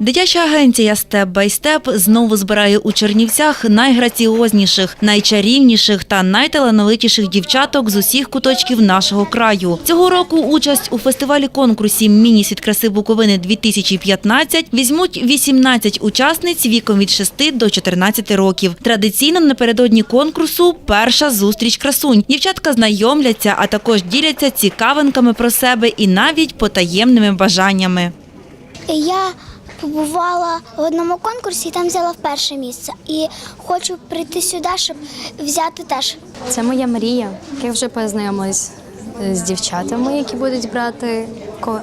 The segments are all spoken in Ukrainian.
Дитяча агенція Степ бай степ знову збирає у Чернівцях найграціозніших, найчарівніших та найталановитіших дівчаток з усіх куточків нашого краю. Цього року участь у фестивалі конкурсі Міні-світ краси Буковини 2015 візьмуть 18 учасниць віком від 6 до 14 років. Традиційно напередодні конкурсу перша зустріч красунь. Дівчатка знайомляться, а також діляться цікавинками про себе і навіть потаємними бажаннями. Я побувала в одному конкурсі і там взяла перше місце. І хочу прийти сюди, щоб взяти теж. Це моя мрія. Я вже познайомилась е, з дівчатами, які будуть брати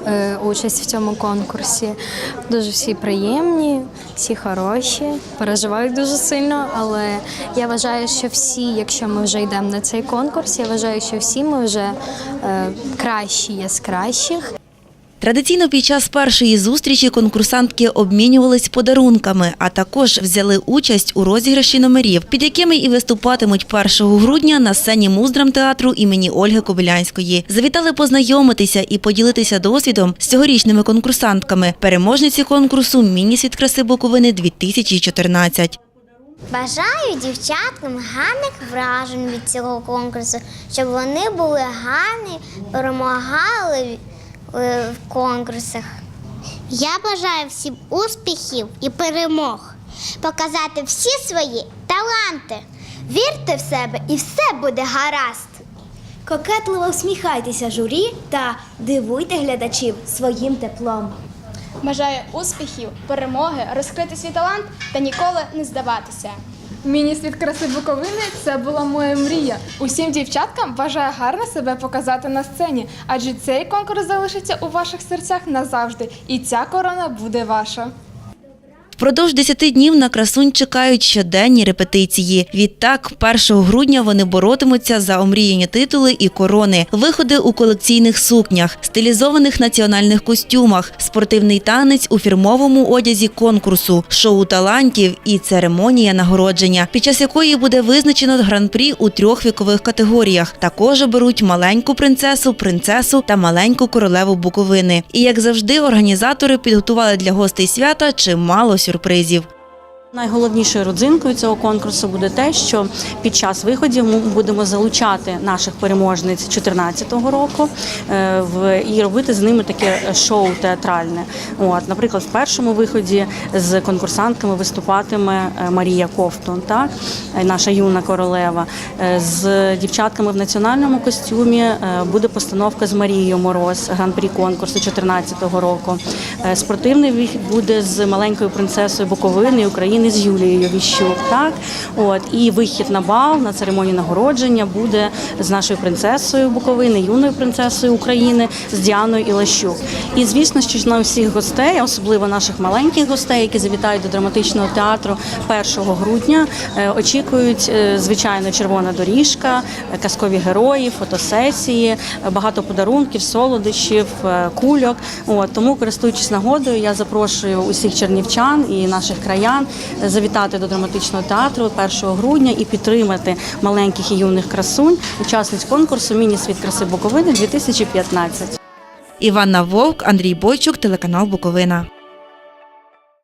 е, участь в цьому конкурсі. Дуже всі приємні, всі хороші, переживають дуже сильно, але я вважаю, що всі, якщо ми вже йдемо на цей конкурс, я вважаю, що всі ми вже е, кращі є з кращих. Традиційно під час першої зустрічі конкурсантки обмінювались подарунками, а також взяли участь у розіграші номерів, під якими і виступатимуть 1 грудня на сцені муздрамтеатру імені Ольги Кобилянської. Завітали познайомитися і поділитися досвідом з цьогорічними конкурсантками. Переможниці конкурсу Міні-світ краси Буковини 2014. Бажаю дівчаткам гарних вражень від цього конкурсу, щоб вони були гарні, перемагали в конкурсах. Я бажаю всім успіхів і перемог, показати всі свої таланти. Вірте в себе і все буде гаразд. Кокетливо всміхайтеся журі та дивуйте глядачів своїм теплом. Бажаю успіхів, перемоги, розкрити свій талант та ніколи не здаватися. Міні-світ краси Буковини це була моя мрія. Усім дівчаткам бажаю гарно себе показати на сцені, адже цей конкурс залишиться у ваших серцях назавжди, і ця корона буде ваша. Впродовж 10 днів на красунь чекають щоденні репетиції. Відтак, 1 грудня вони боротимуться за омріяні титули і корони, виходи у колекційних сукнях, стилізованих національних костюмах, спортивний танець у фірмовому одязі конкурсу, шоу талантів і церемонія нагородження, під час якої буде визначено гран-прі у трьох вікових категоріях. Також оберуть маленьку принцесу, принцесу та маленьку королеву Буковини. І як завжди, організатори підготували для гостей свята чимало сюрпризів. Найголовнішою родзинкою цього конкурсу буде те, що під час виходів ми будемо залучати наших переможниць 2014 року е, і робити з ними таке шоу театральне. От, наприклад, в першому виході з конкурсантками виступатиме е, Марія Ковтун, так е, наша юна королева. З дівчатками в національному костюмі буде постановка з Марією Мороз, гран-прі конкурсу 2014 року. Спортивний вихід буде з маленькою принцесою Буковини України з Юлією Віщук. Так от і вихід на бал на церемонію нагородження буде з нашою принцесою Буковини, юною принцесою України з Діаною Ілащук. І звісно, що на усіх гостей, особливо наших маленьких гостей, які завітають до драматичного театру 1 грудня, е, очікують е, звичайно червона доріжка, е, казкові герої, фотосесії, багато подарунків, солодощів, кульок. От тому, користуючись нагодою, я запрошую усіх чернівчан і наших краян завітати до драматичного театру 1 грудня і підтримати маленьких і юних красунь, учасниць конкурсу Міні-світ краси Буковини 2015. Іванна Вовк, Андрій Бойчук, телеканал Буковина.